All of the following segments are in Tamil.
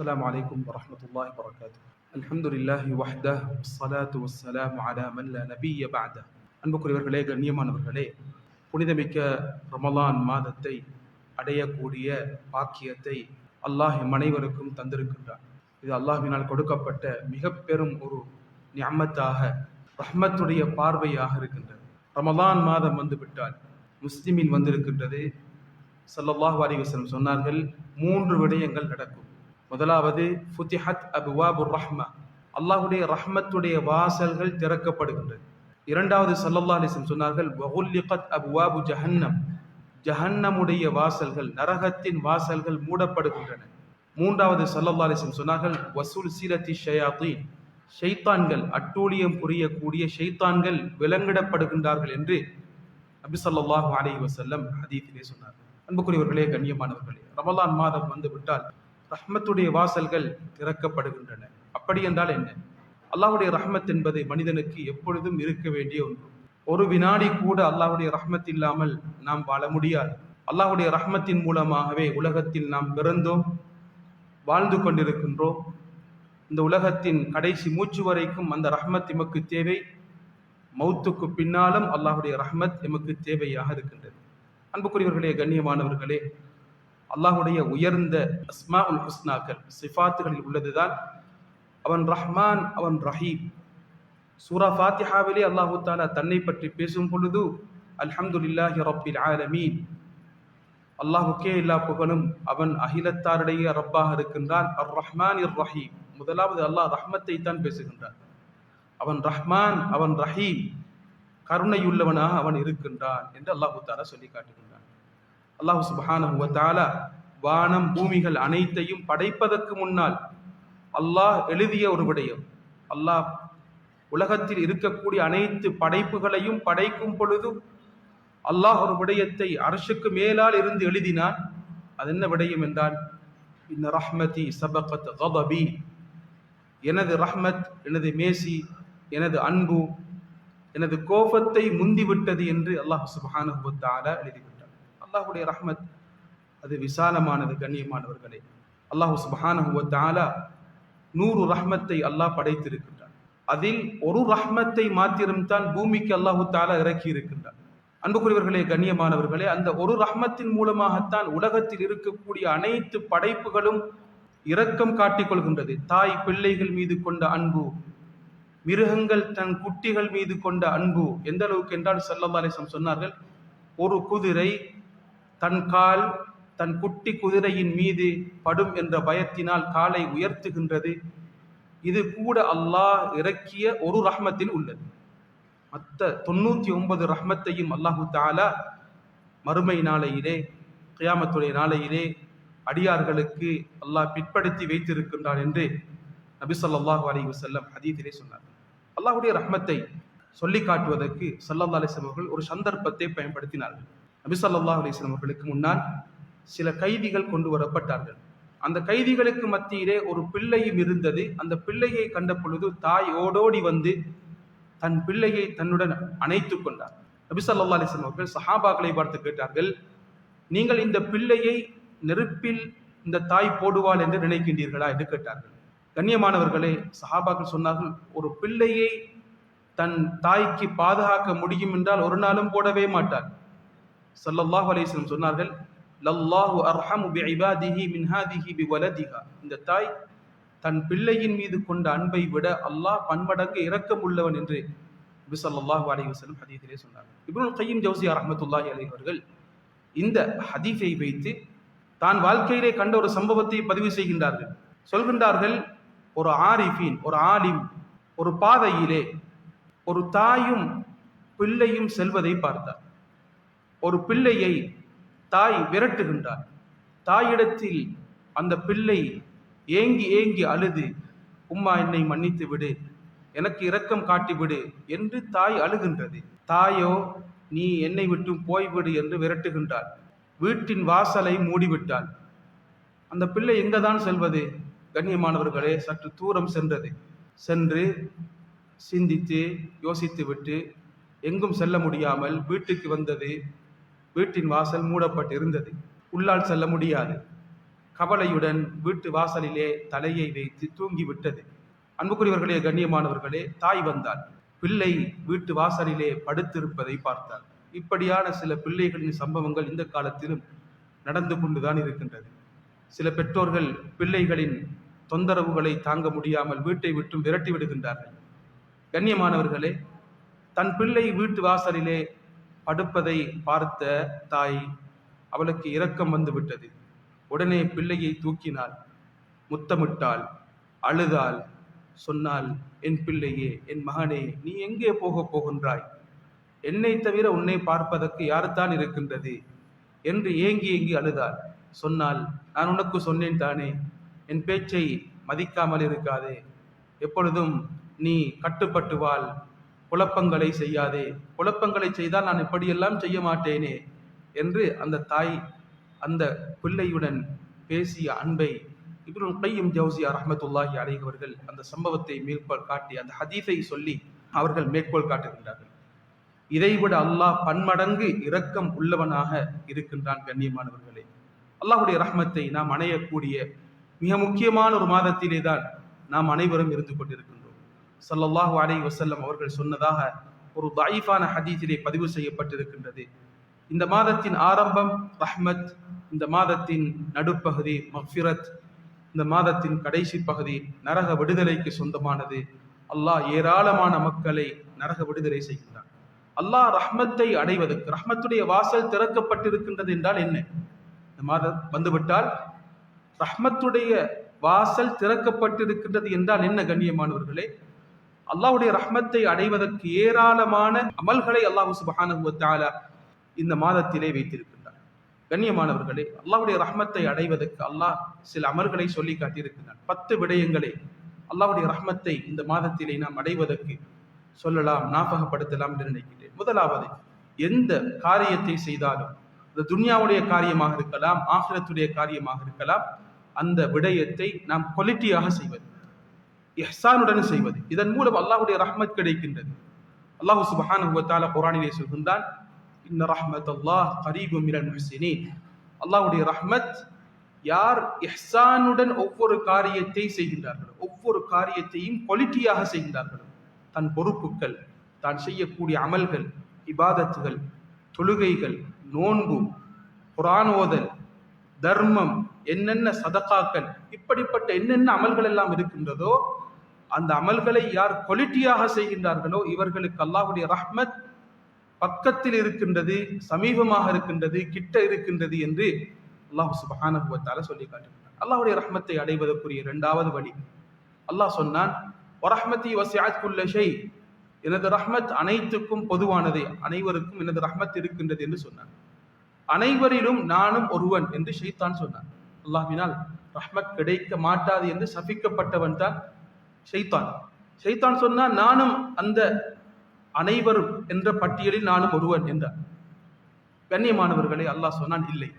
السلام عليكم ورحمة الله وبركاته الحمد لله وحده والصلاة والسلام على من لا نبي بعده அன்புக்குரியவர்களே கண்ணியமானவர்களே புனிதமிக்க ரமலான் மாதத்தை அடையக்கூடிய பாக்கியத்தை அல்லாஹ் எம் அனைவருக்கும் தந்திருக்கின்றான் இது அல்லாஹ்வினால் கொடுக்கப்பட்ட மிக பெரும் ஒரு நியமத்தாக ரஹ்மத்துடைய பார்வையாக இருக்கின்றது ரமலான் மாதம் வந்து விட்டால் முஸ்லிமில் வந்திருக்கின்றது ஸல்லல்லாஹு அலைஹி வஸல்லம் சொன்னார்கள் மூன்று விடயங்கள் நடக்கும் முதலாவது ஃபுத்திஹத் அபுவாபுர் ரஹ்மா. அல்லாஹுடைய ரஹ்மத்துடைய வாசல்கள் திறக்கப்படுகின்றது இரண்டாவது சல்லல்லா அலைஹி சொன்னார்கள் வகுல்லிகத் அபுவாபு ஜஹன்னம். ஜஹன்னமுடைய வாசல்கள் நரகத்தின் வாசல்கள் மூடப்படுகின்றன. மூன்றாவது சல்லல்லா அலைஹி சொன்னார்கள் வசூல் சீரத்தி ஷயாத்தீன். ஷைத்தான்கள் அட்டூழியம் புரியக்கூடிய ஷைத்தான்கள் விலங்கிடப்படுகின்றார்கள் என்று நபி ஸல்லல்லாஹு அலைஹி வஸல்லம் ஹதீஸிலே சொன்னார் அன்புக்குரியவர்களே கண்ணியமானவர்களே ரமலான் மாதம் வந்து விட்டால் ரஹ்மத்துடைய வாசல்கள் திறக்கப்படுகின்றன. அப்படி என்றால் என்ன? அல்லாவுடைய ரஹ்மத் என்பது மனிதனுக்கு எப்பொழுதும் இருக்க வேண்டிய ஒன்று. ஒரு வினாடி கூட அல்லாஹ்வுடைய ரஹ்மத் இல்லாமல் நாம் வாழ முடியாது. அல்லாஹுடைய ரஹ்மத்தின் மூலமாகவே உலகத்தில் நாம் பிறந்தோம் வாழ்ந்து கொண்டிருக்கின்றோம். இந்த உலகத்தின் கடைசி மூச்சு வரைக்கும் அந்த ரஹ்மத் எமக்கு தேவை. மௌத்துக்கு பின்னாலும் அல்லாஹுடைய ரஹ்மத் எமக்கு தேவையாக இருக்கின்றது. அன்புக்குரியவர்களே கண்ணியமானவர்களே அல்லாஹுடைய உயர்ந்த அஸ்மா உல் ஹுஸ்னாக்கள் சிஃபாத்துகளில் உள்ளதுதான். அவன் ரஹ்மான் அவன் ரஹீம். சூரா ஃபாத்திஹாவிலே அல்லாஹு தாலா தன்னை பற்றி பேசும் பொழுது அல்ஹம்துலில்லாஹி ரப்பில் ஆலமீன். அல்லாஹுக்கே எல்லா புகழும் அவன் அகிலத்தாருடைய ரப்பாக இருக்கின்றான். அர் ரஹ்மான் இர் ரஹீம். முதலாவது அல்லாஹ் ரஹ்மத்தை தான் பேசுகின்றான். அவன் ரஹ்மான் அவன் ரஹீம். கருணையுள்ளவனாக அவன் இருக்கின்றான் என்று அல்லாஹு தாலா சொல்லி காட்டுகின்றான். அல்லாஹு சுபஹானஹு வ தஆலா வானம் பூமிகள் அனைத்தையும் படைப்பதற்கு முன்னால் அல்லாஹ் எழுதிய ஒரு விடயம். அல்லாஹ் உலகத்தில் இருக்கக்கூடிய அனைத்து படைப்புகளையும் படைக்கும் பொழுது அல்லாஹ் ஒரு விடயத்தை அரசுக்கு மேலால் இருந்து எழுதினான். அது என்ன விடயம் என்றால் இந்த ரஹ்மதி சபகத் கதபி. எனது ரஹ்மத் எனது மேசி எனது அன்பு எனது கோபத்தை முந்திவிட்டது என்று அல்லாஹ் சுபஹானஹு வ எழுதிவிட்டார் அல்லாஹுடைய ரஹ்மத் அது விசாலமானது கண்ணியமானவர்களே. அல்லாஹ் சுபஹானஹு நூறு ரஹ்மத்தை அல்லாஹ் படைத்திருக்கின்றான். அதில் ஒரு ரஹ்மத்தை மாத்திரம்தான் பூமிக்கு அல்லாஹு தாலா இறக்கி இருக்கின்றான் அன்புக்குரியவர்களே கண்ணியமானவர்களே அந்த ஒரு ரஹ்மத்தின் மூலமாகத்தான் உலகத்தில் இருக்கக்கூடிய அனைத்து படைப்புகளும் இரக்கம் காட்டிக் கொள்கின்றது. தாய் பிள்ளைகள் மீது கொண்ட அன்பு மிருகங்கள் தன் குட்டிகள் மீது கொண்ட அன்பு எந்த அளவுக்கு என்றால் செல்லல்லாசம் சொன்னார்கள் ஒரு குதிரை தன் கால் தன் குட்டி குதிரையின் மீது படும் என்ற பயத்தினால் காலை உயர்த்துகின்றது. இது கூட அல்லாஹ் இறக்கிய ஒரு ரஹ்மத்தில் உள்ளது. மற்ற தொண்ணூத்தி ஒன்பது ரஹ்மத்தையும் அல்லாஹு தாலா மறுமை நாளையிலே கியாமத்துடைய நாளையிலே அடியார்களுக்கு அல்லாஹ் பிற்படுத்தி வைத்திருக்கின்றான் என்று நபி சொல்லாஹு அலி வசல்லம் அதீதிலே சொன்னார். அல்லாஹுடைய ரஹ்மத்தை சொல்லி காட்டுவதற்கு சல்லா அலிஸ்லாம் அவர்கள் ஒரு சந்தர்ப்பத்தை பயன்படுத்தினார்கள். நபிசல்லா அலிஸ்லாம் அவர்களுக்கு முன்னால் சில கைதிகள் கொண்டு வரப்பட்டார்கள். அந்த கைதிகளுக்கு மத்தியிலே ஒரு பிள்ளையும் இருந்தது. அந்த பிள்ளையை கண்ட பொழுது தாய் ஓடோடி வந்து தன் பிள்ளையை தன்னுடன் அணைத்து கொண்டார். நபிசல்லா அலிஸ்லாம் அவர்கள் சஹாபாக்களை பார்த்து கேட்டார்கள் நீங்கள் இந்த பிள்ளையை நெருப்பில் இந்த தாய் போடுவாள் என்று நினைக்கின்றீர்களா? என்று கேட்டார்கள். கண்ணியமானவர்களே சஹாபாக்கள் சொன்னார்கள் ஒரு பிள்ளையை தன் தாய்க்கு பாதுகாக்க முடியும் என்றால் ஒரு நாளும் போடவே மாட்டார். ஸல்லல்லாஹு அலிஸ்லம் சொன்னார்கள் லல்லாஹு அர்ஹமு பிஇபாதிஹி மின் ஹாதிஹி பிவலதிஹா. இந்த தாய் தன் பிள்ளையின் மீது கொண்ட அன்பை விட அல்லாஹ் பன்மடங்கு இரக்கம் உள்ளவன் என்று நபி சல்லாஹு அலி வசலம் ஹதீஃபிலே சொன்னார் இப்னுல் கையம் ஜௌசியா ரஹ்மத்துல்லாஹி அலி அவர்கள் இந்த ஹதீஃபை வைத்து தான் வாழ்க்கையிலே கண்ட ஒரு சம்பவத்தை பதிவு செய்கின்றார்கள். சொல்கின்றார்கள் ஒரு ஆரிஃபின் ஒரு ஆலிம் ஒரு பாதையிலே ஒரு தாயும் பிள்ளையும் செல்வதை பார்த்தார். ஒரு பிள்ளையை தாய் விரட்டுகின்றார் தாயிடத்தில் அந்த பிள்ளை ஏங்கி ஏங்கி அழுது உம்மா என்னை மன்னித்து விடு. எனக்கு இரக்கம் காட்டி விடு என்று தாய் அழுகின்றது. தாயோ நீ என்னை விட்டு போய்விடு என்று விரட்டுகின்றாள். வீட்டின் வாசலை மூடிவிட்டாள். அந்த பிள்ளை எங்கதான் செல்வது? கண்ணியமானவர்களே சற்று தூரம் சென்றது. சென்று சிந்தித்து யோசித்து விட்டு எங்கும் செல்ல முடியாமல் வீட்டுக்கு வந்தது வீட்டின் வாசல் மூடப்பட்டிருந்தது. உள்ளால் செல்ல முடியாது. கவலையுடன் வீட்டு வாசலிலே தலையை வைத்து தூங்கிவிட்டது. அன்புக்குரியவர்களே கண்ணியமானவர்களே தாய் வந்தாள். பிள்ளை வீட்டு வாசலிலே படுத்திருப்பதை பார்த்தார் இப்படியான சில பிள்ளைகளின் சம்பவங்கள் இந்த காலத்திலும் நடந்து கொண்டுதான் இருக்கின்றது. சில பெற்றோர்கள் பிள்ளைகளின் தொந்தரவுகளை தாங்க முடியாமல் வீட்டை விட்டும் விரட்டி விடுகின்றார்கள். கண்ணியமானவர்களே தன் பிள்ளை வீட்டு வாசலிலே படுப்பதை பார்த்த தாய் அவளுக்கு இரக்கம் வந்துவிட்டது உடனே பிள்ளையை தூக்கினாள். முத்தமிட்டாள். அழுதாள். சொன்னால் என் பிள்ளையே என் மகனே நீ எங்கே போக போகின்றாய்? என்னை தவிர உன்னை பார்ப்பதற்கு யாருத்தான் இருக்கின்றது? என்று ஏங்கி ஏங்கி அழுதாள். சொன்னால் நான் உனக்கு சொன்னேன் தானே. என் பேச்சை மதிக்காமல் இருக்காதே. எப்பொழுதும் நீ கட்டுப்பட்டு வாழ். குழப்பங்களை செய்யாதே. குழப்பங்களை செய்தால் நான் இப்படியெல்லாம் செய்ய மாட்டேனே என்று அந்த தாய் அந்த பிள்ளையுடன் பேசிய அன்பை இப்ரூல் கையும் ஜவுசியா ரஹமத்துல்லாஹி அலைஹி அந்த சம்பவத்தை மேற்கோள் காட்டி அந்த ஹதீஸை சொல்லி அவர்கள் மேற்கோள் காட்டுகின்றார்கள். இதைவிட அல்லாஹ் பன்மடங்கு இரக்கம் உள்ளவனாக இருக்கின்றான் கண்ணியமானவர்களே. அல்லாஹுடைய ரஹமத்தை நாம் அணையக்கூடிய மிக முக்கியமான ஒரு மாதத்திலே தான் நாம் அனைவரும் இருந்து கொண்டிருக்கின்றோம். சல்லல்லாஹு அலை வசல்லம் அவர்கள் சொன்னதாக ஒரு தாயிஃபான ஹதீஸிலே பதிவு செய்யப்பட்டிருக்கின்றது. இந்த மாதத்தின் ஆரம்பம் ரஹ்மத் இந்த மாதத்தின் நடுப்பகுதி மஃபிரத் இந்த மாதத்தின் கடைசி பகுதி நரக விடுதலைக்கு சொந்தமானது. அல்லாஹ் ஏராளமான மக்களை நரக விடுதலை செய்கின்றான். அல்லாஹ் ரஹ்மத்தை அடைவதற்கு ரஹ்மத்துடைய வாசல் திறக்கப்பட்டிருக்கின்றது என்றால் என்ன? இந்த மாதம் வந்துவிட்டால் ரஹ்மத்துடைய வாசல் திறக்கப்பட்டிருக்கின்றது என்றால் என்ன கண்ணியமானவர்களே? அல்லாஹுடைய ரஹ்மத்தை அடைவதற்கு ஏராளமான அமல்களை அல்லாஹு சுபஹானஹு இந்த மாதத்திலே வைத்திருக்கின்றார். கண்ணியமானவர்களே அல்லாஹுடைய ரஹ்மத்தை அடைவதற்கு அல்லாஹ் சில அமல்களை சொல்லி காட்டியிருக்கின்றான் பத்து விடயங்களை அல்லாஹுடைய ரஹ்மத்தை இந்த மாதத்திலே நாம் அடைவதற்கு சொல்லலாம் ஞாபகப்படுத்தலாம் என்று நினைக்கிறேன் முதலாவது எந்த காரியத்தை செய்தாலும் இந்த துன்யாவுடைய காரியமாக இருக்கலாம் ஆகிரத்துடைய காரியமாக இருக்கலாம் அந்த விடயத்தை நாம் குவாலிட்டியாக செய்வது. இஹ்சானுடன் செய்வது. இதன் மூலம் அல்லாஹுடைய ரஹ்மத் கிடைக்கின்றது. அல்லாஹு சுபஹானஹு குரானிலே சொல்கின்றான் இன்ன ரஹ்மத் அல்லாஹ் கரீபு மிரன் முஹ்சினீன். ரஹ்மத் யார் இஹ்சானுடன் ஒவ்வொரு காரியத்தை செய்கின்றார்கள் ஒவ்வொரு காரியத்தையும் குவாலிட்டியாக செய்கின்றார்கள் தன் பொறுப்புகள் தான் செய்யக்கூடிய அமல்கள் இபாதத்துகள் தொழுகைகள் நோன்பு குரான் தர்மம் என்னென்ன சதக்காக்கள் இப்படிப்பட்ட என்னென்ன அமல்கள் எல்லாம் இருக்கின்றதோ அந்த அமல்களை யார் குவாலிட்டியாக செய்கின்றார்களோ இவர்களுக்கு அல்லாஹுடைய ரஹ்மத் பக்கத்தில் இருக்கின்றது சமீபமாக இருக்கின்றது கிட்ட இருக்கின்றது என்று அல்லாஹ் சுபஹானஹு சொல்லி காட்டுகிறார் அல்லாஹுடைய ரஹ்மத்தை அடைவதற்குரிய இரண்டாவது வழி. அல்லாஹ் சொன்னான் வரஹ்மதி வசிஅத் குல்ல ஷை. எனது ரஹ்மத் அனைத்துக்கும் பொதுவானது அனைவருக்கும் எனது ரஹ்மத் இருக்கின்றது என்று சொன்னான். அனைவரிலும் நானும் ஒருவன் என்று ஷைத்தான் சொன்னான். அல்லாஹ்வினால் ரஹ்மத் கிடைக்க மாட்டாது என்று சபிக்கப்பட்டவன் தான் ஷைத்தான். ஷைத்தான் சொன்னால் நானும் அந்த அனைவரும் என்ற பட்டியலில் நானும் ஒருவன் என்றார். கண்ணியமானவர்களை அல்லாஹ் சொன்னான் இல்லை.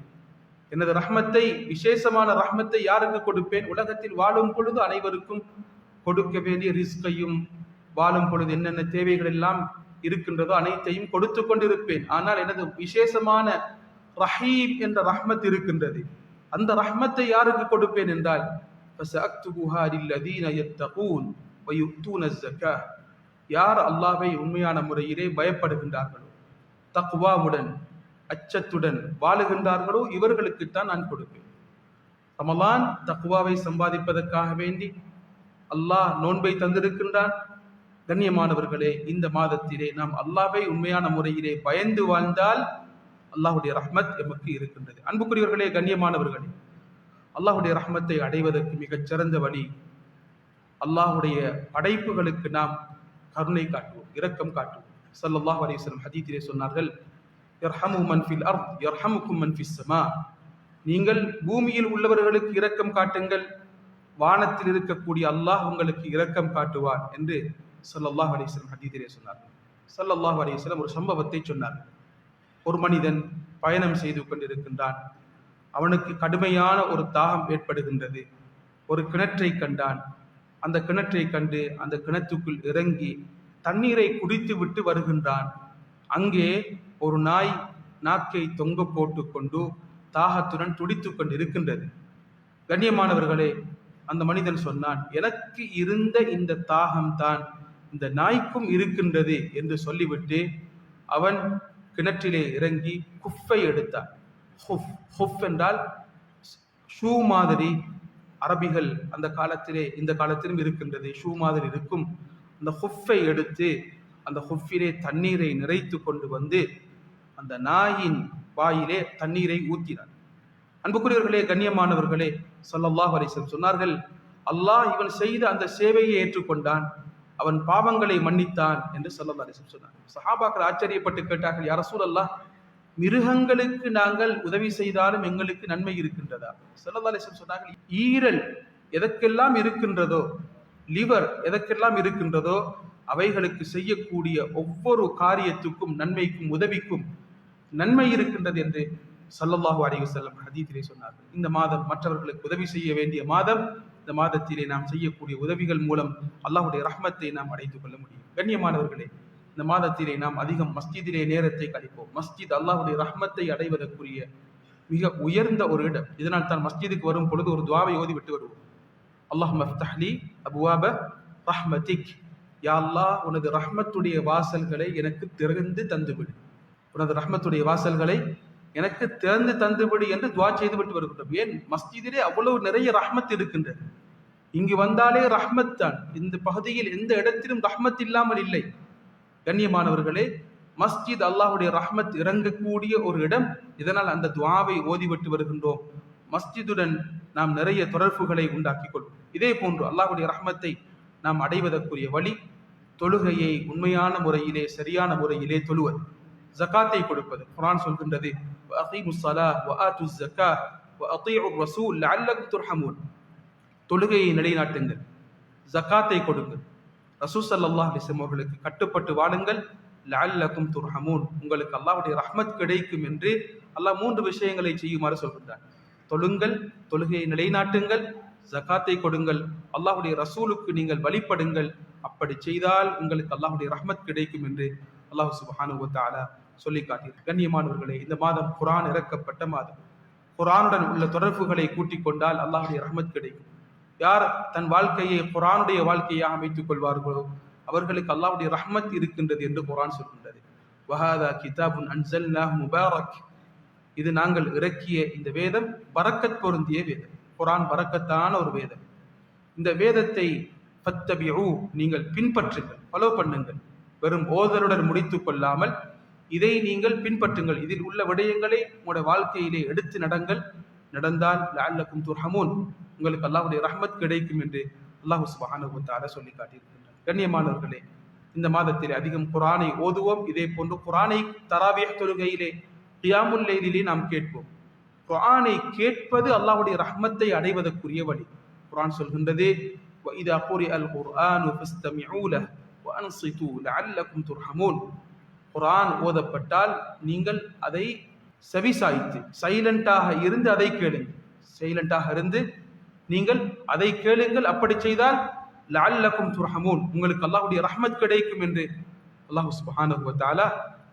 எனது ரஹ்மத்தை விசேஷமான ரஹ்மத்தை யாருக்கு கொடுப்பேன்? உலகத்தில் வாழும் பொழுது அனைவருக்கும் கொடுக்க வேண்டிய ரிஸ்கையும் வாழும் பொழுது என்னென்ன தேவைகள் எல்லாம் இருக்கின்றதோ அனைத்தையும் கொடுத்து கொண்டிருப்பேன். ஆனால் எனது விசேஷமான ரஹீம் என்ற ரஹ்மத் இருக்கின்றது. அந்த ரஹ்மத்தை யாருக்கு கொடுப்பேன் என்றால் ஃபசஅக்துபுஹா லில்லதீன யத்தகூன் வயுக்தூன ஜக்கா யார் அல்லாஹை உண்மையான முறையிலே பயப்படுகின்றார்களோ தக்வாவுடன் அச்சத்துடன் வாழுகின்றார்களோ இவர்களுக்குத்தான் நான் கொடுப்பேன். ரமலான் தக்குவாவை சம்பாதிப்பதற்காக வேண்டி அல்லாஹ் நோன்பை தந்திருக்கின்றான். கண்ணியமானவர்களே இந்த மாதத்திலே நாம் அல்லாஹை உண்மையான முறையிலே பயந்து வாழ்ந்தால் அல்லாஹுடைய ரஹ்மத் எமக்கு இருக்கின்றது. அன்புக்குரியவர்களே கண்ணியமானவர்களே அல்லாஹுடைய ரஹ்மத்தை அடைவதற்கு மிகச் சிறந்த வழி அல்லாஹ்வுடைய படைப்புகளுக்கு நாம் கருணை காட்டுவோம் இரக்கம் காட்டுவோம். சல்லாஹ் அலிஸ்லம் ஹதீத்திலே சொன்னார்கள் நீங்கள் பூமியில் உள்ளவர்களுக்கு இரக்கம் காட்டுங்கள் வானத்தில் இருக்கக்கூடிய அல்லாஹ் உங்களுக்கு இரக்கம் காட்டுவான் என்று சல்லல்லாஹ் அலிஸ்லம் வஸல்லம் சொன்னார்கள். ஸல்லல்லாஹு அலைஹி ஒரு சம்பவத்தை சொன்னார் ஒரு மனிதன் பயணம் செய்து கொண்டிருக்கின்றான். அவனுக்கு கடுமையான ஒரு தாகம் ஏற்படுகின்றது. ஒரு கிணற்றை கண்டான். அந்த கிணற்றை கண்டு அந்த கிணற்றுக்குள் இறங்கி தண்ணீரை குடித்து விட்டு வருகின்றான். அங்கே ஒரு நாய் நாக்கை தொங்க போட்டு கொண்டு தாகத்துடன் துடித்து கொண்டு இருக்கின்றது கண்ணியமானவர்களே அந்த மனிதன் சொன்னான் எனக்கு இருந்த இந்த தாகம்தான் இந்த நாய்க்கும் இருக்கின்றது என்று சொல்லிவிட்டு அவன் கிணற்றிலே இறங்கி குஃபை எடுத்தான். ஹுஃப் ஹுஃப் என்றால் ஷூ மாதிரி அரபிகள் அந்த காலத்திலே இந்த காலத்திலும் இருக்கின்றது. ஷூ மாதிரி இருக்கும். அந்த ஹுஃபை எடுத்து அந்த ஹுஃபிலே தண்ணீரை நிறைத்து கொண்டு வந்து அந்த நாயின் வாயிலே தண்ணீரை ஊற்றினான் அன்புக்குரியவர்களே கண்ணியமானவர்களே சொல்லல்லாஹ் அலிசம் சொன்னார்கள் அல்லாஹ் இவன் செய்த அந்த சேவையை ஏற்றுக்கொண்டான் அவன் பாவங்களை மன்னித்தான் என்று சொல்லல்லா அலிசம் சொன்னார். சஹாபாக்கள் ஆச்சரியப்பட்டு கேட்டார்கள் யார சூழல்லா மிருகங்களுக்கு நாங்கள் உதவி செய்தாலும் எங்களுக்கு நன்மை இருக்கின்றதா? செல்லதாலேசன் அலிசம் சொன்னார்கள் ஈரல் எதற்கெல்லாம் இருக்கின்றதோ லிவர் எதற்கெல்லாம் இருக்கின்றதோ அவைகளுக்கு செய்யக்கூடிய ஒவ்வொரு காரியத்துக்கும் நன்மைக்கும் உதவிக்கும் நன்மை இருக்கின்றது என்று சல்லல்லாஹு அலைஹி செல்லம் ஹதீத்திலே சொன்னார்கள். இந்த மாதம் மற்றவர்களுக்கு உதவி செய்ய வேண்டிய மாதம் இந்த மாதத்திலே நாம் செய்யக்கூடிய உதவிகள் மூலம் அல்லாஹுடைய ரஹ்மத்தை நாம் அடைந்து கொள்ள முடியும். கண்ணியமானவர்களே இந்த மாதத்திலே நாம் அதிகம் மஸ்ஜிதிலே நேரத்தை கழிப்போம். மஸ்ஜித் அல்லாஹுடைய ரஹ்மத்தை அடைவதற்குரிய மிக உயர்ந்த ஒரு இடம். இதனால் தான் மஸ்ஜிதுக்கு வரும் பொழுது ஒரு துவாவை ஓதி விட்டு வருவோம். அல்லாஹ் மஃப்தஹ்லி அபுவாப ரஹ்மதிக் யா அல்லாஹ் உனது ரஹ்மத்துடைய வாசல்களை எனக்கு திறந்து தந்துவிடு. உனது ரஹ்மத்துடைய வாசல்களை எனக்கு திறந்து தந்துவிடு என்று துவா செய்து விட்டு வருகின்றோம். ஏன்? மஸ்ஜிதிலே அவ்வளவு நிறைய ரஹ்மத் இருக்கின்றது. இங்கு வந்தாலே ரஹ்மத் தான். இந்த பகுதியில் எந்த இடத்திலும் ரஹ்மத் இல்லாமல் இல்லை. கண்ணியமானவர்களே மஸ்ஜித் அல்லாஹுடைய ரஹ்மத் இறங்கக்கூடிய ஒரு இடம். இதனால் அந்த துவாவை ஓதிவிட்டு வருகின்றோம். மஸ்ஜிதுடன் நாம் நிறைய தொடர்புகளை உண்டாக்கிக் கொள்வோம் இதே போன்று அல்லாஹுடைய ரஹ்மத்தை நாம் அடைவதற்குரிய வழி தொழுகையை உண்மையான முறையிலே சரியான முறையிலே தொழுவது. ஜக்காத்தை கொடுப்பது. குரான் சொல்கின்றது தொழுகையை நிலைநாட்டுங்கள். ஜக்காத்தை கொடுங்கள். ரசூசல்லா அலிசம் அவர்களுக்கு கட்டுப்பட்டு வாழுங்கள். லல்லக்கும் துர்ஹமூன். உங்களுக்கு அல்லாவுடைய ரஹ்மத் கிடைக்கும் என்று அல்லாஹ் மூன்று விஷயங்களை செய்யுமாறு சொல்கின்றார் தொழுங்கள் தொழுகையை நிலைநாட்டுங்கள் ஜக்காத்தை கொடுங்கள். அல்லாஹுடைய ரசூலுக்கு நீங்கள் வழிபடுங்கள். அப்படி செய்தால் உங்களுக்கு அல்லாஹுடைய ரஹ்மத் கிடைக்கும் என்று அல்லாஹு சுபஹானு சொல்லி காட்டினார் கண்ணியமானவர்களே இந்த மாதம் குரான் இறக்கப்பட்ட மாதம். குரானுடன் உள்ள தொடர்புகளை கூட்டிக் கொண்டால் அல்லாஹுடைய ரஹ்மத் கிடைக்கும். யார் தன் வாழ்க்கையை குரானுடைய வாழ்க்கையாக அமைத்துக் கொள்வார்களோ அவர்களுக்கு அல்லாவுடைய ரஹ்மத் இருக்கின்றது என்று குரான் சொல்கின்றது. வஹாதா கிதாபுன் அன்சல்னாஹ் முபாரக். இது நாங்கள் இறக்கிய இந்த வேதம் பறக்கத் பொருந்திய வேதம். குரான் பறக்கத்தான ஒரு வேதம். இந்த வேதத்தை ஃபத்தபியூ நீங்கள் பின்பற்றுங்கள் ஃபாலோ பண்ணுங்கள். வெறும் ஓதலுடன் முடித்து கொள்ளாமல் இதை நீங்கள் பின்பற்றுங்கள். இதில் உள்ள விடயங்களை உங்களுடைய வாழ்க்கையிலே எடுத்து நடங்கள். நடந்தால் லஅல்லக்கும் துர்ஹமூன். உங்களுக்கு அல்லாஹுடைய ரஹமத் கிடைக்கும் என்று அல்லாஹு சுபஹானு தால சொல்லி காட்டியிருக்கின்றார். கண்ணியமானவர்களே இந்த மாதத்தில் அதிகம் குரானை ஓதுவோம். இதே போன்று குரானை தராவிய தொழுகையிலே கியாமுல் லேதிலே நாம் கேட்போம். குரானை கேட்பது அல்லாஹுடைய ரஹமத்தை அடைவதற்குரிய வழி. குரான் சொல்கின்றது இதா கூறி அல் குர்ஆன் குரான் ஓதப்பட்டால் நீங்கள் அதை செவிசாய்த்து சைலண்டாக இருந்து அதை கேளுங்கள். சைலண்டாக இருந்து நீங்கள் அதை கேளுங்கள். அப்படி செய்தால் லல்லக்கும் துர்ஹமூன் உங்களுக்கு அல்லாஹுடைய ரஹ்மத் கிடைக்கும் என்று அல்லாஹு சுபஹானஹு தஆலா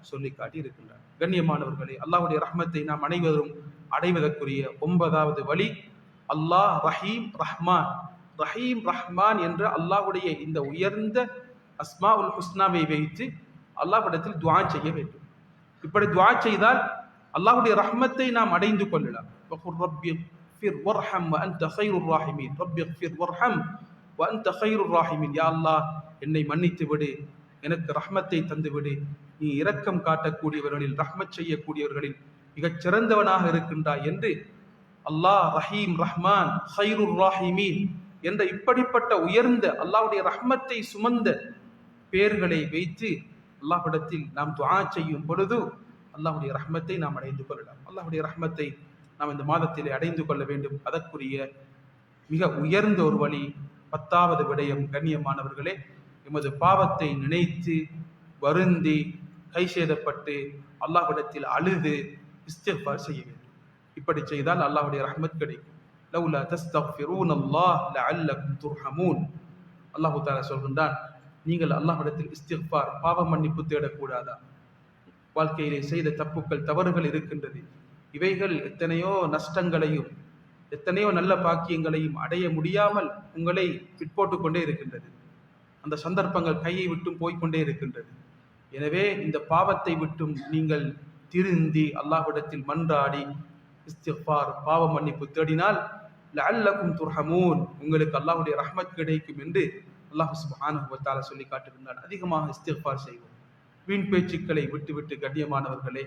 சொல்லி காட்டி இருக்கின்றார் கண்ணியமானவர்களே அல்லாஹுடைய ரஹ்மத்தை நாம் அனைவரும் அடைவதற்குரிய ஒன்பதாவது வழி அல்லாஹ் ரஹீம் ரஹ்மான். ரஹீம் ரஹ்மான் என்ற அல்லாஹுடைய இந்த உயர்ந்த அஸ்மா உல் ஹுஸ்னாவை வைத்து அல்லாஹ்விடத்தில் துவா செய்ய வேண்டும். இப்படி துவா செய்தால் அல்லாஹுடைய ரஹ்மத்தை நாம் அடைந்து கொள்ளலாம். ஃபிர் ஃபிர் யா அல்லாஹ் என்னை மன்னித்து விடு. எனக்கு ரஹ்மத்தை தந்து விடு. நீ இரக்கம் காட்டக்கூடியவர்களில் ரஹ்மத் செய்யக்கூடியவர்களில் மிகச் சிறந்தவனாக இருக்கின்றாய் என்று அல்லாஹ் ரஹீம் ரஹ்மான் ஹைருர் ராஹிமீன் என்ற இப்படிப்பட்ட உயர்ந்த அல்லாஹுடைய ரஹ்மத்தை சுமந்த பேர்களை வைத்து அல்லாஹ்விடத்தில் நாம் துவா செய்யும் பொழுது அல்லாஹுடைய ரஹ்மத்தை நாம் அடைந்து கொள்ளலாம். அல்லாஹுடைய ரஹ்மத்தை நாம் இந்த மாதத்தில் அடைந்து கொள்ள வேண்டும். அதற்குரிய மிக உயர்ந்த ஒரு வழி பத்தாவது விடயம் கண்ணியமானவர்களே எமது பாவத்தை நினைத்து வருந்தி கை சேதப்பட்டு அல்லாஹ்விடத்தில் அழுது இஸ்திஃபார் செய்ய வேண்டும். இப்படி செய்தால் அல்லாஹுடைய ரஹ்மத் கிடைக்கும். லவ்லா தஸ்தஃபிரூன் அல்லாஹ் லஅல்லக்கும் துர்ஹமூன். அல்லாஹ் தாலா சொல்கின்றான் நீங்கள் அல்லாஹ்விடத்தில் இஸ்திஃபார் பாவ மன்னிப்பு தேடக்கூடாதா? வாழ்க்கையிலே செய்த தப்புக்கள் தவறுகள் இருக்கின்றது. இவைகள் எத்தனையோ நஷ்டங்களையும் எத்தனையோ நல்ல பாக்கியங்களையும் அடைய முடியாமல் உங்களை பிற்போட்டு கொண்டே இருக்கின்றது. அந்த சந்தர்ப்பங்கள் கையை விட்டும் போய்க்கொண்டே இருக்கின்றது. எனவே இந்த பாவத்தை விட்டும் நீங்கள் திருந்தி அல்லாஹ்விடத்தில் மன்றாடி இஸ்திஃபார் பாவ மன்னிப்பு தேடினால் லஅல்லக்கும் துர்ஹமூன் உங்களுக்கு அல்லாஹுடைய ரஹ்மத் கிடைக்கும் என்று அல்லாஹ் சுப்ஹானஹு சொல்லி காட்டுகின்றான். அதிகமாக இஸ்திஃபார் செய்வோம். வீண் பேச்சுக்களை விட்டுவிட்டு கண்ணியமானவர்களே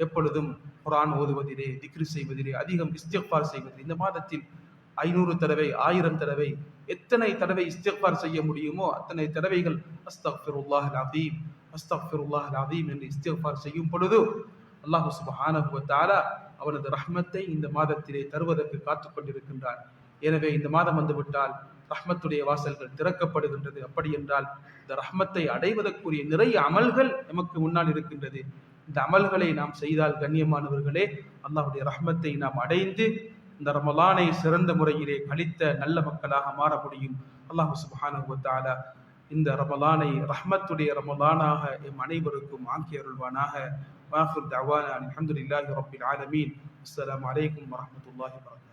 எப்பொழுதும் குரான் ஓதுவதிலே திக்ரு செய்வதிலே அதிகம் இஸ்திஃபார் செய்வதில் இந்த மாதத்தில் ஐநூறு தடவை ஆயிரம் தடவை எத்தனை தடவை இஸ்திஃபார் செய்ய முடியுமோ அத்தனை தடவைகள் அஸ்தக்ஃபிருல்லாஹ் அதீம் அஸ்தக்ஃபிருல்லாஹ் அதீம் என்று இஸ்திஃபார் செய்யும் பொழுது அல்லாஹ் சுபஹானஹு தாலா அவனது ரஹ்மத்தை இந்த மாதத்திலே தருவதற்கு காத்து கொண்டிருக்கின்றான். எனவே இந்த மாதம் வந்துவிட்டால் ரஹ்மத்துடைய வாசல்கள் திறக்கப்படுகின்றது. அப்படி என்றால் இந்த ரஹ்மத்தை அடைவதற்குரிய நிறைய அமல்கள் நமக்கு முன்னால் இருக்கின்றது. இந்த அமல்களை நாம் செய்தால் கண்ணியமானவர்களே அல்லாஹுடைய ரஹ்மத்தை நாம் அடைந்து இந்த ரமலானை சிறந்த முறையிலே கழித்த நல்ல மக்களாக மாற முடியும். அல்லாஹ் சுப்ஹானஹு இந்த ரமலானை ரஹ்மத்துடைய ரமலானாக எம் அனைவருக்கும் ஆக்கி அருள்வானாக. வாஃபிர் தவானா அல்ஹம்துலில்லாஹி ரப்பில் ஆலமீன். அஸ்ஸலாமு அலைக்கும் வரஹ்மத்துல்லாஹி வபரகாத்துஹு